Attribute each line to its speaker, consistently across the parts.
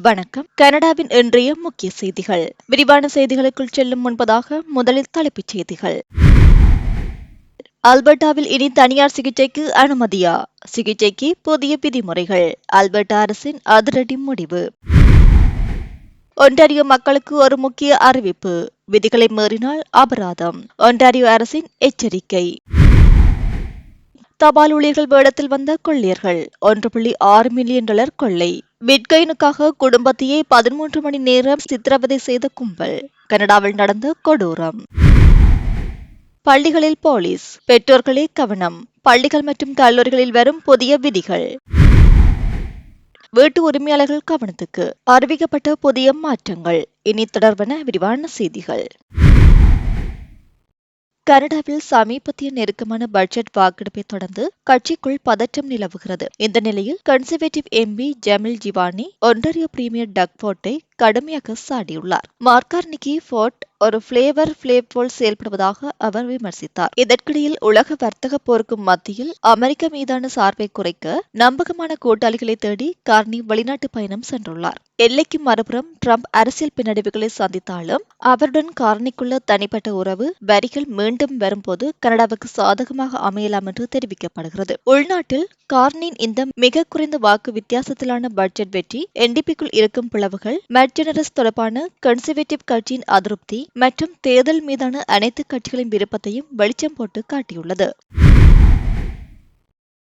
Speaker 1: வணக்கம். கனடாவின் இன்றைய முக்கிய செய்திகள். விரிவான செய்திகளுக்குள் செல்லும் முன்பதாக முதலில் தலைப்புச் செய்திகள். அல்பர்டாவில் இனி தனியார் சிகிச்சைக்கு அனுமதியா? சிகிச்சைக்கு புதிய விதிமுறைகள். அல்பர்டா அரசின் அதிரடி முடிவு. ஒன்டாரியோ மக்களுக்கு ஒரு முக்கிய அறிவிப்பு. விதிகளை மீறினால் அபராதம். ஒன்டாரியோ அரசின் எச்சரிக்கை. தபால் ஊழியர்கள் வேடத்தில் வந்த கொள்ளையர்கள். ஒன்று புள்ளி ஆறு மில்லியன் டாலர் கொள்ளை. பிட்காயினுக்காக குடும்பத்தையே பதிமூன்று மணி நேரம் சித்திரவதை செய்த கும்பல். கனடாவில் நடந்த கொடூரம். பள்ளிகளில் போலீஸ். பெற்றோர்களே கவனம். பள்ளிகள் மற்றும் கல்லூரிகளில் வரும் புதிய விதிகள். வீட்டு உரிமையாளர்கள் கவனத்துக்கு. அறிவிக்கப்பட்ட புதிய மாற்றங்கள். இனி தொடர்பான விரிவான செய்திகள். கனடாவில் சமீபத்திய நெருக்கமான பட்ஜெட் வாக்கெடுப்பை தொடர்ந்து கட்சிக்குள் பதற்றம் நிலவுகிறது. இந்த நிலையில் conservative MP Jamil Jivani Ontario premier டக்போர்ட்டை கடுமையாக சாடியுள்ளார். மார்கார்னிகி ஃபோர்ட் ஒரு பிளேவர் பிளேப் போல் செயல்படுவதாக அவர் விமர்சித்தார். இதற்கிடையில் உலக வர்த்தக போருக்கு மத்தியில் அமெரிக்க மீதான சார்பை குறைக்க நம்பகமான கூட்டாளிகளை தேடி கார்னி வெளிநாட்டு பயணம் சென்றுள்ளார். எல்லைக்கு மறுபுறம் ட்ரம்ப் அரசியல் பின்னடைவுகளை சந்தித்தாலும் அவருடன் கார்னிக்குள்ள தனிப்பட்ட உறவு வரிகள் மீண்டும் வரும்போது கனடாவுக்கு சாதகமாக அமையலாம் என்று தெரிவிக்கப்படுகிறது. உள்நாட்டில் கார்னின் இந்த மிக குறைந்த வாக்கு வித்தியாசத்திலான பட்ஜெட் வெற்றி என்டிபிக்குள் இருக்கும் பிளவுகள் மெட்ஜெனரஸ் தொடர்பான கன்சர்வேட்டிவ் கட்சியின் அதிருப்தி மற்றும் தேர்தல் மீதான அனைத்து கட்சிகளின் விருப்பத்தையும் வெளிச்சம் போட்டு காட்டியுள்ளது.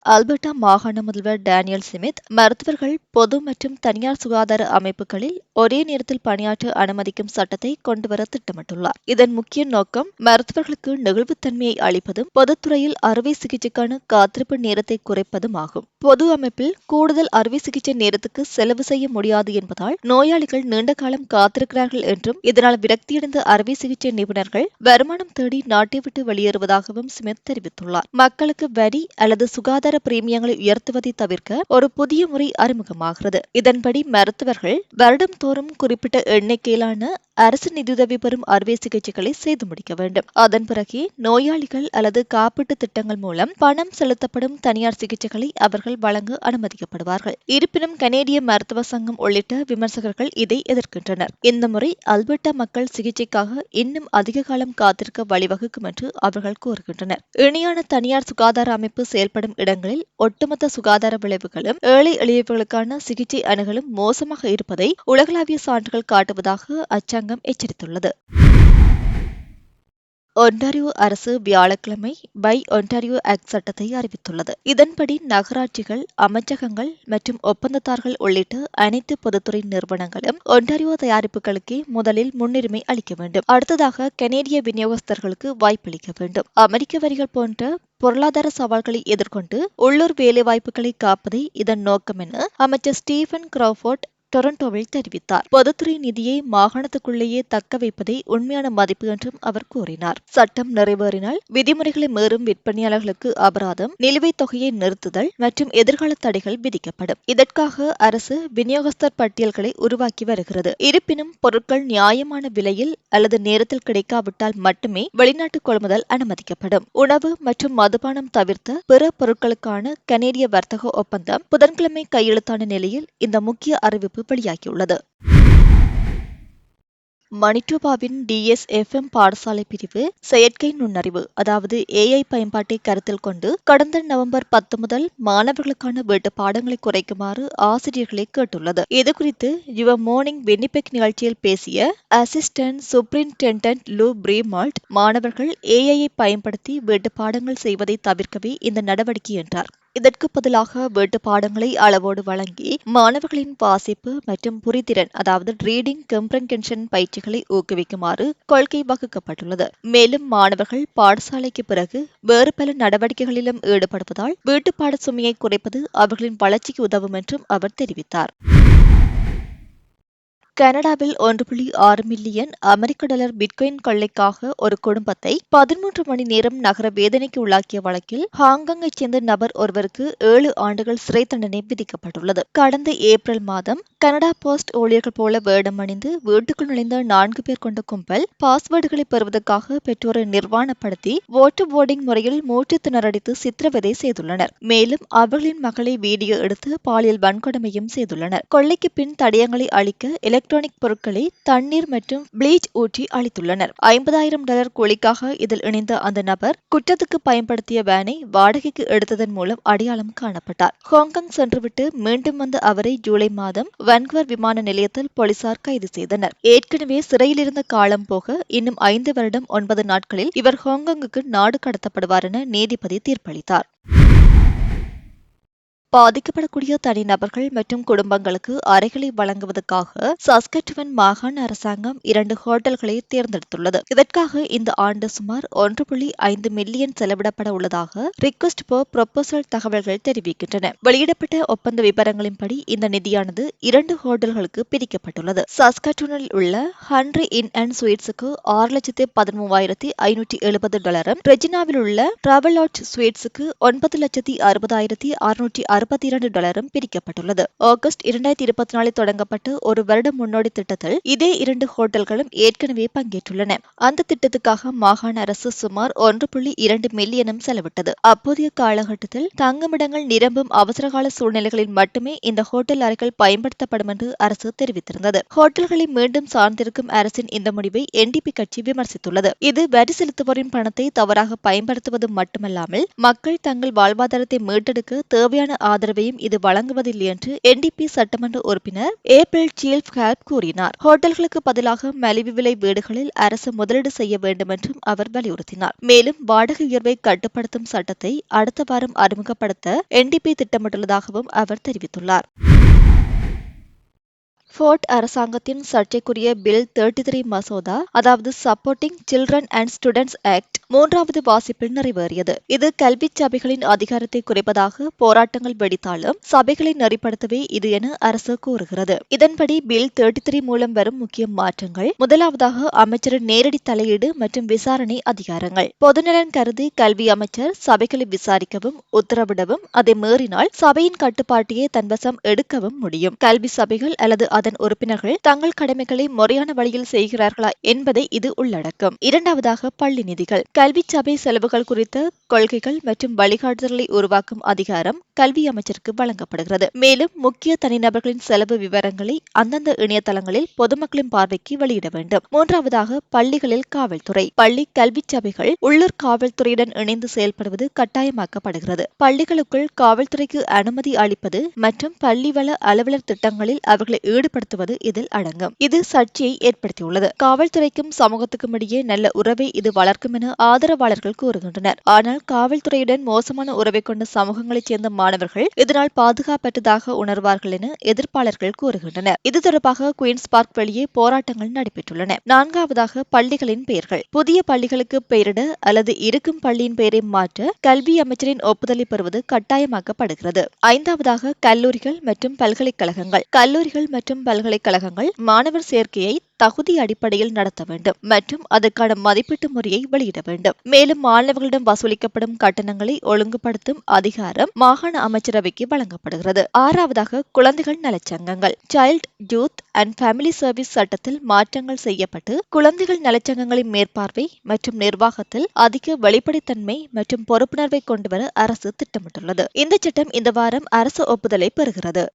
Speaker 1: அல்பர்டா மாகாண முதல்வர் டேனியல் சிமித் மருத்துவர்கள் பொது மற்றும் தனியார் சுகாதார அமைப்புகளில் ஒரே நேரத்தில் பணியாற்ற அனுமதிக்கும் சட்டத்தை கொண்டுவர திட்டமிட்டுள்ளார். இதன் முக்கிய நோக்கம் மருத்துவர்களுக்கு நெகிழ்வுத்தன்மையை அளிப்பதும் பொதுத்துறையில் அறுவை சிகிச்சைக்கான காத்திருப்பு நேரத்தை குறைப்பதும் ஆகும். பொது அமைப்பில் கூடுதல் அறுவை சிகிச்சை நேரத்துக்கு செலவு செய்ய முடியாது என்பதால் நோயாளிகள் நீண்ட காலம் காத்திருக்கிறார்கள் என்றும் இதனால் விரக்தியடைந்த அறுவை சிகிச்சை நிபுணர்கள் வருமானம் தேடி நாட்டை விட்டு வெளியேறுவதாகவும் ஸ்மித் தெரிவித்துள்ளார். மக்களுக்கு வரி அல்லது சுகாதார பிரீமியங்களை உயர்த்துவதை தவிர்க்க ஒரு புதிய முறை அறிமுகமாகிறது. இதன்படி மருத்துவர்கள் வருடம் தோறும் குறிப்பிட்ட எண்ணிக்கையிலான அரசு நிதியுதவி பெறும் அறுவை சிகிச்சைகளை செய்து முடிக்க வேண்டும். அதன் பிறகு நோயாளிகள் அல்லது காப்பீட்டு திட்டங்கள் மூலம் பணம் செலுத்தப்படும் தனியார் சிகிச்சைகளை அவர்கள் வழங்க அனுமதிக்கப்படுவார்கள். இருப்பினும் கனேடிய மருத்துவ சங்கம் உள்ளிட்ட விமர்சகர்கள் இதை எதிர்க்கின்றனர். இந்த முறை அல்பர்டா மக்கள் சிகிச்சைக்காக இன்னும் அதிக காலம் காத்திருக்க வழிவகுக்கும் என்று அவர்கள் கூறுகின்றனர். இணையான தனியார் சுகாதார அமைப்பு செயல்படும் இடங்களில் ஒட்டுமொத்த சுகாதார விளைவுகளும் ஏழை எளியவர்களுக்கான சிகிச்சை அணுகலும் மோசமாக இருப்பதை உலகளாவிய சான்றுகள் காட்டுவதாக அச்சம் அரசாங்கம் எச்சரித்துள்ளது. ஒன்டாரியோ அரசு வியாழக்கிழமை பை ஒன்டாரியோ ஆக்ட் சட்டத்தை அறிவித்துள்ளது. இதன்படி நகராட்சிகள் அமைச்சகங்கள் மற்றும் ஒப்பந்ததாரர்கள் உள்ளிட்ட அனைத்து பொதுத்துறை நிறுவனங்களும் ஒன்டாரியோ தயாரிப்புகளுக்கே முதலில் முன்னுரிமை அளிக்க வேண்டும். அடுத்ததாக கனேடிய விநியோகஸ்தர்களுக்கு வாய்ப்பளிக்க வேண்டும். அமெரிக்க வரிகள் போன்ற பொருளாதார சவால்களை எதிர்கொண்டு உள்ளூர் வேலைவாய்ப்புகளை காப்பதே இதன் நோக்கம் என அமைச்சர் ஸ்டீஃபன் கிராஃபோர்ட் டொரண்டோவில் தெரிவித்தார். பொதுத்துறை நிதியை மாகாணத்துக்குள்ளேயே தக்க வைப்பதே உண்மையான மதிப்பு என்றும் அவர் கூறினார். சட்டம் நிறைவேறினால் விதிமுறைகளை மீறும் விற்பனையாளர்களுக்கு அபராதம் நிலுவைத் தொகையை நிறுத்துதல் மற்றும் எதிர்கால தடைகள் விதிக்கப்படும். இதற்காக அரசு விநியோகஸ்தர் பட்டியல்களை உருவாக்கி வருகிறது. இருப்பினும் பொருட்கள் நியாயமான விலையில் அல்லது நேரத்தில் கிடைக்காவிட்டால் மட்டுமே வெளிநாட்டு கொள்முதல் அனுமதிக்கப்படும். உணவு மற்றும் மதுபானம் தவிர்த்த பிற பொருட்களுக்கான கனேடிய வர்த்தக ஒப்பந்தம் புதன்கிழமை கையெழுத்தான நிலையில் இந்த முக்கிய அறிவிப்பு வெளியாகியுள்ளது மணிட்டோபாவின் டிஎஸ்எஃப்எம் பாடசாலை பிரிவு செயற்கை நுண்ணறிவு அதாவது ஏஐ பயன்பாட்டை கருத்தில் கொண்டு கடந்த நவம்பர் பத்து முதல் மாணவர்களுக்கான வீட்டு பாடங்களை குறைக்குமாறு ஆசிரியர்களை கேட்டுள்ளது. இதுகுறித்து யுவ மார்னிங் வென்னிபெக் நிகழ்ச்சியில் பேசிய அசிஸ்டன்ட் சூப்ரிண்டென்டன்ட் லூ பிரீமால்ட் மாணவர்கள் ஏஐயை பயன்படுத்தி வீட்டு பாடங்கள் செய்வதை தவிர்க்கவே இந்த நடவடிக்கை என்றார். இதற்கு பதிலாக வீட்டு பாடங்களை அளவோடு வழங்கி மாணவர்களின் வாசிப்பு மற்றும் புரிதிறன் அதாவது ரீடிங் கம்ப்ரங்கென்ஷன் பயிற்சிகளை ஊக்குவிக்குமாறு கொள்கை வகுக்கப்பட்டுள்ளது. மேலும் மாணவர்கள் பாடசாலைக்கு பிறகு வேறு பல நடவடிக்கைகளிலும் ஈடுபடுவதால் வீட்டு பாட சுமையை குறைப்பது அவர்களின் வளர்ச்சிக்கு உதவும் என்றும் அவர் தெரிவித்தார். கனடாவில் ஒன்று புள்ளி ஆறு மில்லியன் அமெரிக்க டாலர் பிட்காயின் கொள்ளைக்காக ஒரு குடும்பத்தை பதிமூன்று மணி நேரம் நகர வேதனைக்கு உள்ளாக்கிய வழக்கில் ஹாங்காங்கைச் சேர்ந்த நபர் ஒருவருக்கு ஏழு ஆண்டுகள் சிறை தண்டனை விதிக்கப்பட்டுள்ளது. கடந்த ஏப்ரல் மாதம் கனடா போஸ்ட் ஊழியர்கள் போல வேடமணிந்து வீட்டுக்குள் நுழைந்த நான்கு பேர் கொண்ட கும்பல் பாஸ்வேர்டுகளை பெறுவதற்காக பெற்றோரை நிர்வாணப்படுத்தி ஓட்டு போர்டிங் முறையில் மூச்சு திணறடித்து சித்திரவதை செய்துள்ளனர். மேலும் அவர்களின் மகளை வீடியோ எடுத்து பாலியல் வன்கொடுமையும் செய்துள்ளனர். கொள்ளைக்கு பின் தடயங்களை அளிக்க எலக்ட்ரானிக் பொருட்களை தண்ணீர் மற்றும் ப்ளீச் ஊற்றி அளித்துள்ளனர் ஐம்பதாயிரம் டாலர் கூலிக்காக இதில் இணைந்த அந்த நபர் குற்றத்துக்கு பயன்படுத்திய வேனை வாடகைக்கு எடுத்ததன் மூலம் அடையாளம் காணப்பட்டார். ஹாங்காங் சென்றுவிட்டு மீண்டும் வந்த அவரை ஜூலை மாதம் வன்குவர் விமான நிலையத்தில் போலீசார் கைது செய்தனர். ஏற்கனவே சிறையில் இருந்த காலம் போக இன்னும் ஐந்து வருடம் ஒன்பது நாட்களில் இவர் ஹாங்காங்குக்கு நாடு கடத்தப்படுவார் என நீதிபதி தீர்ப்பளித்தார். பாதிக்கப்படக்கூடிய தனிநபர்கள் மற்றும் குடும்பங்களுக்கு அறைகளை வழங்குவதற்காக சஸ்கட்டுவன் மாகாண அரசாங்கம் இரண்டு ஹோட்டல்களை தேர்ந்தெடுத்துள்ளது. இதற்காக இந்த ஆண்டு சுமார் ஒன்று புள்ளி ஐந்து மில்லியன் செலவிடப்பட உள்ளதாக ரிக்வெஸ்ட் போ ப்ரொபோசல் தகவல்கள் தெரிவிக்கின்றன. வெளியிடப்பட்ட ஒப்பந்த விவரங்களின்படி இந்த நிதியானது இரண்டு ஹோட்டல்களுக்கு பிரிக்கப்பட்டுள்ளது. சஸ்கட்டுவனில் உள்ள ஹன்ரி இன் அண்ட் ஸ்வீட்ஸுக்கு ஆறு லட்சத்து பதிமூவாயிரத்தி ஐநூற்றி எழுபது டாலரும் ரெஜினாவில் உள்ள டிராவலாட் ஸ்வீட்ஸுக்கு ஒன்பது லட்சத்தி அறுபதாயிரத்தி அறுநூற்றி அறுபத்தி இரண்டு டாலரும் பிரிக்கப்பட்டுள்ளது. ஆகஸ்ட் இரண்டாயிரத்தி இருபத்தி நாலில் தொடங்கப்பட்டு ஒரு வருடம் முன்னோடி திட்டத்தில் இதே இரண்டு ஹோட்டல்களும் ஏற்கனவே பங்கேற்றுள்ளன. அந்த திட்டத்துக்காக மாகாண அரசு சுமார் ஒன்று புள்ளி இரண்டு மில்லியனும் செலவிட்டது. அப்போதைய காலகட்டத்தில் தங்குமிடங்கள் நிரம்பும் அவசரகால சூழ்நிலைகளில் மட்டுமே இந்த ஹோட்டல் அறைகள் பயன்படுத்தப்படும் என்று அரசு தெரிவித்திருந்தது. ஹோட்டல்களை மீண்டும் சார்ந்திருக்கும் அரசின் இந்த முடிவை என்டிபி கட்சி விமர்சித்துள்ளது. இது வரி செலுத்துவோரின் பணத்தை தவறாக பயன்படுத்துவது மட்டுமல்லாமல் மக்கள் தங்கள் வாழ்வாதாரத்தை மீட்டெடுக்க தேவையான ஆதரவையும் இது வழங்குவதில்லை என்று என்டிபி சட்டமன்ற உறுப்பினர் ஏப்ரல் சீல்ஃப் ஹேப் கூறினார். ஹோட்டல்களுக்கு பதிலாக மலிவு விலை வீடுகளில் அரசு முதலீடு செய்ய வேண்டும் என்றும் அவர் வலியுறுத்தினார். மேலும் வாடகை உயர்வை கட்டுப்படுத்தும் சட்டத்தை அடுத்த வாரம் அறிமுகப்படுத்த என்டிபி திட்டமிட்டுள்ளதாகவும் அவர் தெரிவித்துள்ளார். ஃபோர்ட் அரசாங்கத்தின் சர்ச்சைக்குரிய பில் தேர்ட்டி த்ரீ மசோதா அதாவது supporting children and students act மூன்றாவது வாசிப்பில் நிறைவேறியது. இது கல்வி சபைகளின் அதிகாரத்தை குறைப்பதாக போராட்டங்கள் வெடித்தாலும் சபைகளை நெறிப்படுத்தவே இது என அரசு கூறுகிறது. இதன்படி பில் தேர்ட்டி த்ரீ மூலம் வரும் முக்கிய மாற்றங்கள் முதலாவதாக அமைச்சரின் நேரடி தலையீடு மற்றும் விசாரணை அதிகாரங்கள். பொதுநலன் கருதி கல்வி அமைச்சர் சபைகளை விசாரிக்கவும் உத்தரவிடவும் அதை மீறினால் சபையின் கட்டுப்பாட்டையே தன்வசம் எடுக்கவும் முடியும். கல்வி சபைகள் அல்லது அதன் உறுப்பினர்கள் தங்கள் கடமைகளை முறையான வழியில் செய்கிறார்களா என்பதை இது உள்ளடக்கும். இரண்டாவதாக பள்ளி நிதிகள். கல்வி சபை செலவுகள் குறித்த கொள்கைகள் மற்றும் வழிகாட்டுதல்களை உருவாக்கும் அதிகாரம் கல்வி அமைச்சருக்கு வழங்கப்படுகிறது. மேலும் முக்கிய தனிநபர்களின் செலவு விவரங்களை அந்தந்த இணையதளங்களில் பொதுமக்களின் பார்வைக்கு வெளியிட வேண்டும். மூன்றாவதாக பள்ளிகளில் காவல்துறை. பள்ளி கல்வி சபைகள் உள்ளூர் காவல்துறையுடன் இணைந்து செயல்படுவது கட்டாயமாக்கப்படுகிறது. பள்ளிகளுக்குள் காவல்துறைக்கு அனுமதி அளிப்பது மற்றும் பள்ளிவள அலுவலர் திட்டங்களில் அவர்களை ஈடுபடுத்துவது இதில் அடங்கும். இது சர்ச்சையை ஏற்படுத்தியுள்ளது. காவல்துறைக்கும் சமூகத்துக்கும் இடையே நல்ல உறவை இது வளர்க்கும் என ஆதரவாளர்கள் கூறுகின்றனர். ஆனால் காவல்துறையுடன் மோசமான உறவை கொண்ட சமூகங்களைச் சேர்ந்த மாணவர்கள் இதனால் பாதுகாப்பற்றதாக உணர்வார்கள் என எதிர்ப்பாளர்கள் கூறுகின்றனர். இது தொடர்பாக குயின்ஸ் பார்க் வெளியே போராட்டங்கள் நடைபெற்றுள்ளன. நான்காவதாக பள்ளிகளின் பெயர்கள். புதிய பள்ளிகளுக்கு பெயரிட அல்லது இருக்கும் பள்ளியின் பெயரை மாற்ற கல்வி அமைச்சரின் ஒப்புதலை பெறுவது கட்டாயமாக்கப்படுகிறது. ஐந்தாவதாக கல்லூரிகள் மற்றும் பல்கலைக்கழகங்கள். கல்லூரிகள் மற்றும் பல்கலைக்கழகங்கள் மாணவர் சேர்க்கையை தகுதி அடிப்படையில் நடத்த வேண்டும் மற்றும் அதற்கான மதிப்பீட்டு முறையை வெளியிட வேண்டும். மேலும் மாணவர்களிடம் வசூலிக்கப்படும் கட்டணங்களை ஒழுங்குபடுத்தும் அதிகாரம் மாகாண அமைச்சரவைக்கு வழங்கப்படுகிறது. ஆறாவதாக குழந்தைகள் நலச்சங்கங்கள். Child youth and family service சட்டத்தில் மாற்றங்கள் செய்யப்பட்டு குழந்தைகள் நலச்சங்கங்களின் மேற்பார்வை மற்றும் நிர்வாகத்தில் அதிக வெளிப்படைத்தன்மை மற்றும் பொறுப்புணர்வை கொண்டுவர அரசு திட்டமிட்டுள்ளது. இந்த சட்டம் இந்த வாரம் அரசு ஒப்புதலை பெறுகிறது.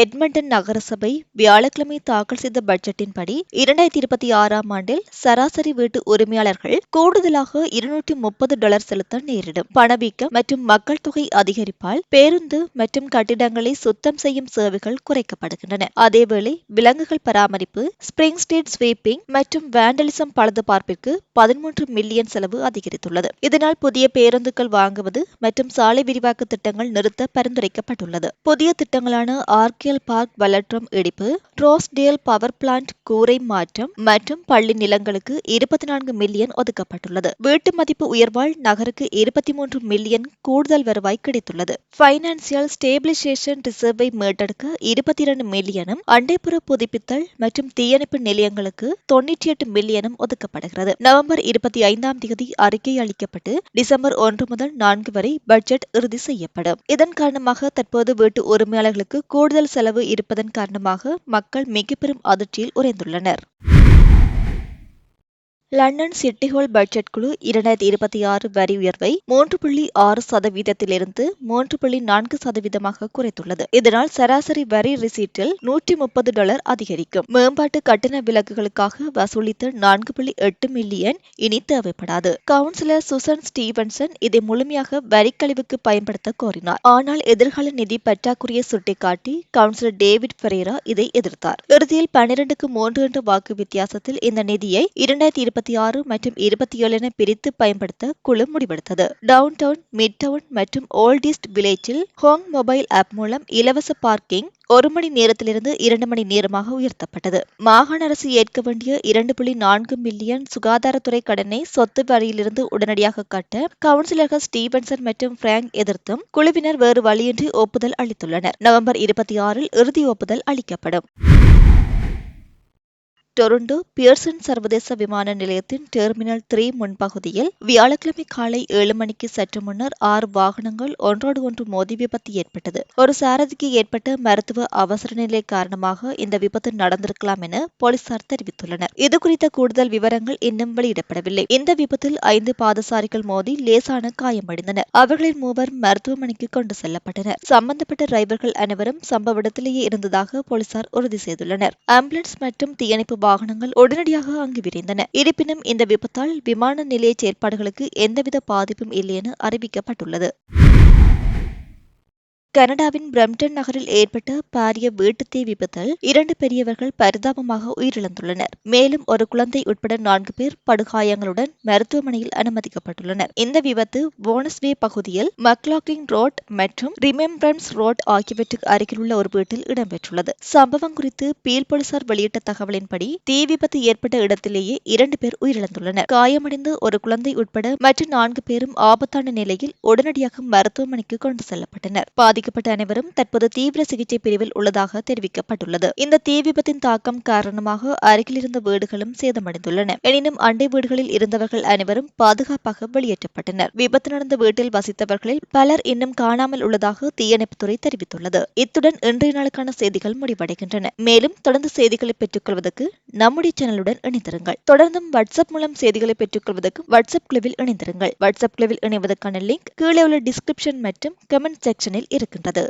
Speaker 1: எட்மண்டன் நகரசபை வியாழக்கிழமை தாக்கல் செய்த பட்ஜெட்டின்படி இரண்டாயிரத்தி இருபத்தி ஆறாம் ஆண்டில் சராசரி வீட்டு உரிமையாளர்கள் கூடுதலாக இருநூற்றி முப்பது டாலர் செலுத்த நேரிடும். பணவீக்கம் மற்றும் மக்கள் தொகை அதிகரிப்பால் பேருந்து மற்றும் கட்டிடங்களை சுத்தம் செய்யும் சேவைகள் குறைக்கப்படுகின்றன. அதேவேளை விலங்குகள் பராமரிப்பு ஸ்பிரிங் ஸ்டேட் ஸ்வீப்பிங் மற்றும் வேண்டலிசம் பழுதுபார்ப்பிற்கு பதிமூன்று மில்லியன் செலவு அதிகரித்துள்ளது. இதனால் புதிய பேருந்துகள் வாங்குவது மற்றும் சாலை விரிவாக்க திட்டங்கள் நிறுத்த பரிந்துரைக்கப்பட்டுள்ளது. புதிய திட்டங்களான ஆர்கே மெமோரியல் பார்க் வலட்ரம் இடிப்பு ரோஸ்டேல் பவர் பிளான்ட் கூரை மாற்றம் மற்றும் பள்ளி நிலங்களுக்கு இருபத்தி நான்கு மில்லியன் ஒதுக்கப்பட்டுள்ளது. வீட்டு மதிப்பு உயர்வால் நகருக்கு இருபத்தி மூன்று மில்லியன் கூடுதல் வருவாய் கிடைத்துள்ளது. பைனான்சியல் ஸ்டேபிளைசேஷன் ரிசர்வை மீட்டெடுக்க இருபத்தி இரண்டு மில்லியனும் அண்டைப்புற புதுப்பித்தல் மற்றும் தீயணைப்பு நிலையங்களுக்கு தொன்னூற்றி எட்டு மில்லியனும் ஒதுக்கப்படுகிறது. நவம்பர் இருபத்தி ஐந்தாம் தேதி அறிக்கை அளிக்கப்பட்டு டிசம்பர் ஒன்று முதல் நான்கு வரை பட்ஜெட் இறுதி செய்யப்படும். இதன் காரணமாக தற்போது வீட்டு உரிமையாளர்களுக்கு கூடுதல் செலவு இருப்பதன் காரணமாக மக்கள் மிக பெரும் அதிர்ச்சியில் உறைந்துள்ளனர். லண்டன் சிட்டிஹோல் பட்ஜெட் குழு இரண்டாயிரத்தி இருபத்தி ஆறு வரி உயர்வை மூன்று புள்ளி ஆறு சதவீதத்திலிருந்து மூன்று புள்ளி நான்கு சதவீதமாக குறைத்துள்ளது. இதனால் சராசரி வரி ரிசீட்டில் நூற்றி முப்பது டாலர் அதிகரிக்கும். மேம்பாட்டு கட்டண விலக்குகளுக்காக வசூலித்த நான்கு புள்ளி எட்டு மில்லியன் இனி தேவைப்படாது. கவுன்சிலர் சுசன் ஸ்டீவன்சன் இதை முழுமையாக வரிக்கழிவுக்கு பயன்படுத்த கோரினார். ஆனால் எதிர்கால நிதி பற்றாக்குறையை சுட்டிக்காட்டி கவுன்சிலர் டேவிட் பெரேரா இதை எதிர்த்தார். இறுதியில் பன்னிரண்டுக்கு மூன்று என்ற வாக்கு வித்தியாசத்தில் இந்த நிதியை இரண்டாயிரத்தி இருபத்தி ஆறு மற்றும் இருபத்தி ஏழு என பிரித்து பயன்படுத்த குழு முடிவெடுத்தது. டவுன் டவுன் மிட் டவுன் மற்றும் ஓல்டிஸ்ட் வில்லேஜில் ஹோங் மொபைல் ஆப் மூலம் இலவச பார்க்கிங் ஒரு மணி நேரத்திலிருந்து இரண்டு மணி நேரமாக உயர்த்தப்பட்டது. மாகாண அரசு ஏற்க வேண்டிய இரண்டு புள்ளி நான்கு மில்லியன் சுகாதாரத்துறை கடனை சொத்து வரியிலிருந்து உடனடியாக கட்ட கவுன்சிலர்கள் ஸ்டீவன்சன் மற்றும் பிராங்க் எதிர்த்தும் குழுவினர் வேறு வழியின்றி ஒப்புதல் அளித்துள்ளனர். நவம்பர் இருபத்தி ஆறில் இறுதி ஒப்புதல் அளிக்கப்படும். டொரண்டோ பியர்சன் சர்வதேச விமான நிலையத்தின் டெர்மினல் த்ரீ முன்பகுதியில் வியாழக்கிழமை காலை ஏழு மணிக்கு சற்று முன்னர் ஆறு வாகனங்கள் ஒன்றோடு ஒன்று மோதி விபத்து ஏற்பட்டது. ஒரு சாரதிக்கு ஏற்பட்ட மருத்துவ அவசர நிலை காரணமாக இந்த விபத்து நடந்திருக்கலாம் என போலீசார் தெரிவித்துள்ளனர். இது குறித்த கூடுதல் விவரங்கள் இன்னும் வெளியிடப்படவில்லை. இந்த விபத்தில் ஐந்து பாதசாரிகள் மோதி லேசான காயமடைந்தனர். அவர்களில் மூவர் மருத்துவமனைக்கு கொண்டு செல்லப்பட்டனர். சம்பந்தப்பட்ட டிரைவர்கள் அனைவரும் சம்பவ இடத்திலேயே இருந்ததாக போலீசார் உறுதி செய்துள்ளனர். ஆம்புலன்ஸ் மற்றும் தீயணைப்பு வாகனங்கள் உடனடியாக அங்கு விரைந்தன. இருப்பினும் இந்த விபத்தால் விமான நிலைய செயற்பாடுகளுக்கு எந்தவித பாதிப்பும் இல்லை என அறிவிக்கப்பட்டுள்ளது. கனடாவின் பிரம்டன் நகரில் ஏற்பட்ட பாரிய வீட்டுத்தீ விபத்தில் இரண்டு பெரியவர்கள் பரிதாபமாக உயிரிழந்துள்ளனர். மேலும் ஒரு குழந்தை உட்பட நான்கு பேர் படுகாயங்களுடன் மருத்துவமனையில் அனுமதிக்கப்பட்டுள்ளனர். இந்த விபத்து போனஸ்வே பகுதியில் மக்லாக்லிங் ரோட் மற்றும் ரிமெம்பரன்ஸ் ரோட் ஆகியவற்றுக்கு அருகில் உள்ள ஒரு வீட்டில் இடம்பெற்றுள்ளது. சம்பவம் குறித்து பீல் போலீசார் வெளியிட்ட தகவலின்படி தீ விபத்து ஏற்பட்ட இடத்திலேயே இரண்டு பேர் உயிரிழந்துள்ளனர். காயமடைந்து ஒரு குழந்தை உட்பட மற்ற நான்கு பேரும் ஆபத்தான நிலையில் உடனடியாக மருத்துவமனைக்கு கொண்டு செல்லப்பட்டனர். பாதிக்க பாதிக்கப்பட்ட அனைவரும் தற்போது தீவிர சிகிச்சை பிரிவில் உள்ளதாக தெரிவிக்கப்பட்டுள்ளது. இந்த தீ விபத்தின் தாக்கம் காரணமாக அருகில் இருந்த வீடுகளும் சேதமடைந்துள்ளன. எனினும் அண்டை வீடுகளில் இருந்தவர்கள் அனைவரும் பாதுகாப்பாக வெளியேற்றப்பட்டனர். விபத்து நடந்த வீட்டில் வசித்தவர்களில் பலர் இன்னும் காணாமல் உள்ளதாக தீயணைப்புத்துறை தெரிவித்துள்ளது. இத்துடன் இன்றைய நாளுக்கான செய்திகள் முடிவடைகின்றன. மேலும் தொடர்ந்து செய்திகளை பெற்றுக் கொள்வதற்கு நம்முடைய சேனலுடன் இணைந்திருங்கள். தொடர்ந்தும் வாட்ஸ்அப் மூலம் செய்திகளை பெற்றுக் கொள்வதற்கு வாட்ஸ்அப் குழுவில் இணைந்திருங்கள். வாட்ஸ்அப் குழுவில் இணைவதற்கான லிங்க் கீழே உள்ள டிஸ்கிரிப்ஷன் மற்றும் கமெண்ட் செக்ஷனில் இருக்கு இருக்கின்றது